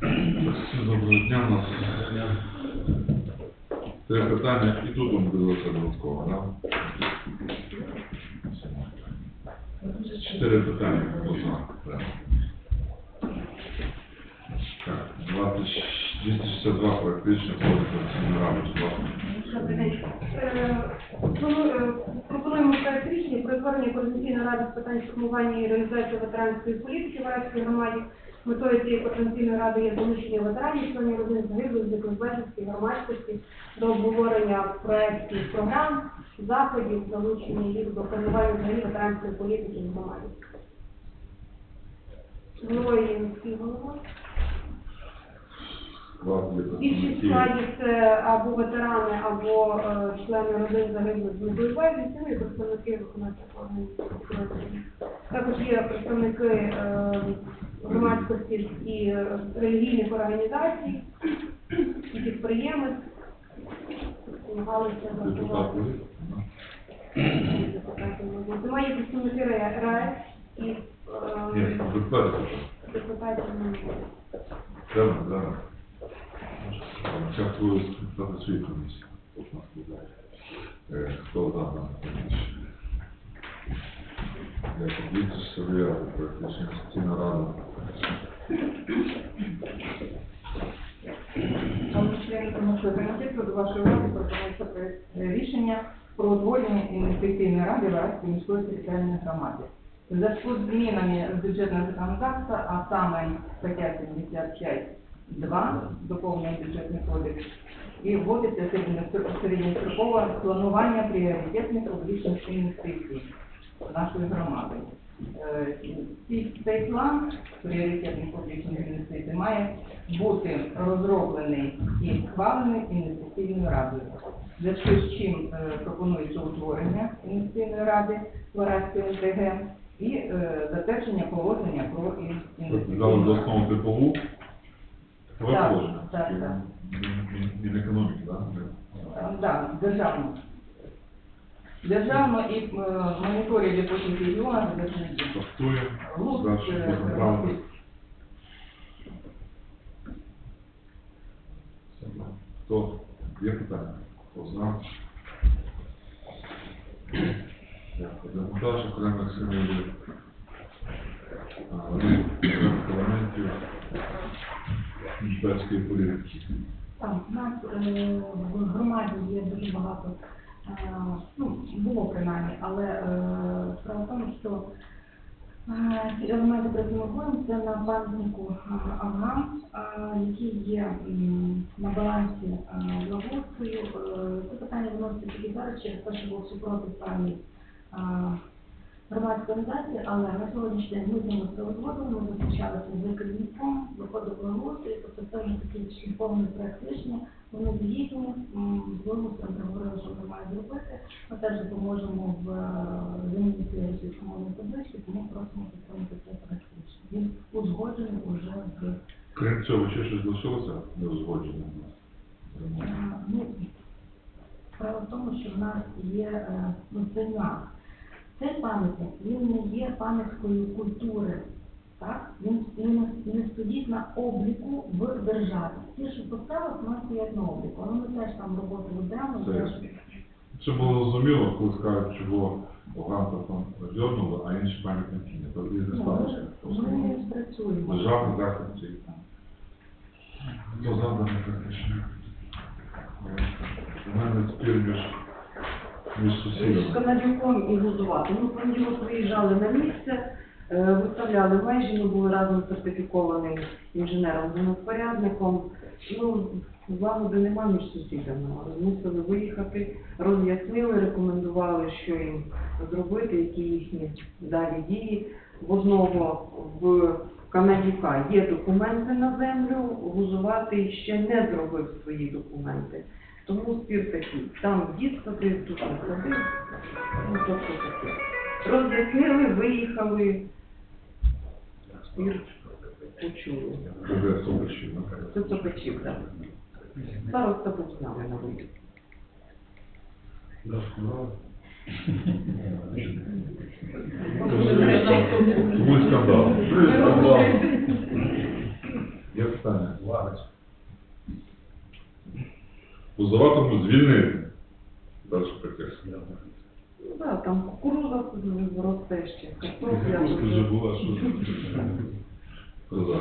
Доброго дня. У нас три питання і тут вам дивилося додатково, так? Чотири питання прямо. Так, 20 262 практично координаційної ради, Пропонуємо проект рішення про створення координаційної ради з питань формування і реалізації ветеранської політики в Арабській громаді. Метою цієї потенційної ради є залучення ветеранів, членів родин загиблих, безвісті, громадськості до обговорення проєктів, програм, заходів, залучення їх до формування взагалі ветеранської політики в громаді. Головою міський голова. Більшість складів це або ветерани, або е, члени родин загиблих з бойової безвісті, ну і представники виконавчих органів. Також є представники е, громадськості і е, релігійних організацій, і підприємець. Намагалися буде? Немає представники РАЕС і е, депутатів немає. Прямо, Тут у нас буде. Е, Хто за дану комісію? Дякую. Віце Савія, практично інвестиційна рада. Шановні члени комісії комітету, до вашої уваги пропонується рішення про утворення інвестиційної ради Вараської міської територіальної громади. В зв'язку з змінами бюджетного законодавства, а саме стаття 75.2 доповнення бюджетний кодекс, і вводиться середньостро- середньострокове планування пріоритетних публічних інвестицій нашої громади. Е, Цей план пріоритетних публічних інвестицій має бути розроблений і схвалений інвестиційною радою. Зв'язку з чим е, пропонується утворення інвестиційної ради Вараської НТГ і е, затвердження положення про інвестиційну основу Типове Так, так, так. Мін економіки, так? Е, да, державну. Державну і е, моніторинг потім регіону державні. Фактує. Лук, Дальше е. Хто? Є питання? Хто за? Дякую. Демонтаж окремих символів. а, імперської політики. Так, у нас е, в громаді є дуже багато, е, ну, було принаймні, але е, справа в тому, що е, ці елементи працюємо це на пам'ятнику е, Афган, е, який є м, на балансі е. Е, Це питання виноситься тільки зараз через те, що був супротив певний е, організації, але на сьогоднішній день ми з ними узгодили, ми зустрічалися з керівником, виходив благоустрій, тобто це вже такий шліфований проект рішення, вони доїдемо, з благоустрою говорили, що ми маємо зробити, ми теж допоможемо в заміні цієї російськомовної таблички, тому просимо підтримати цей проект рішення. Він узгоджений уже з Крім цього, ще щось лишилося неузгоджене? Е, Ну, справа в тому, що в нас є е, ну, це Цей пам'ятник, він не є пам'яткою культури, так? Він не, не стоїть на обліку в державі. Ті, що поставили, у нас стоять на обліку, але ми теж там роботу ведемо. Це теж- Це було зрозуміло, коли скажуть, чого Оганка там розвернули, а інші пам'ятники ні. То і не сталося. Ми працюємо. Державний цей. Хто за практично? У мене спір між, між. Канадюком і Гудувати. Ми в понеділок виїжджали на місце, е, виставляли межі, ми були разом сертифікованим інженером-землевпорядником. Ну, злагоди нема між сусідами. Мусили виїхати, роз'яснили, рекомендували, що їм зробити, які їхні далі дії. В одного в Канадюка є документи на землю, Гузувати ще не зробив свої документи. Тому спір такий, там дід садив, тут не садив, ну тобто таке. Роз'яснили, виїхали, спір почули. Це де Собачівна. Це Сокачів, так. Староста був з нами на виїзд. Тому й скандал. Є питання? Позиватиму звільнити. Далі таке. Ну, да, там кукуруза росте ще, картопля. Вже була, що коза.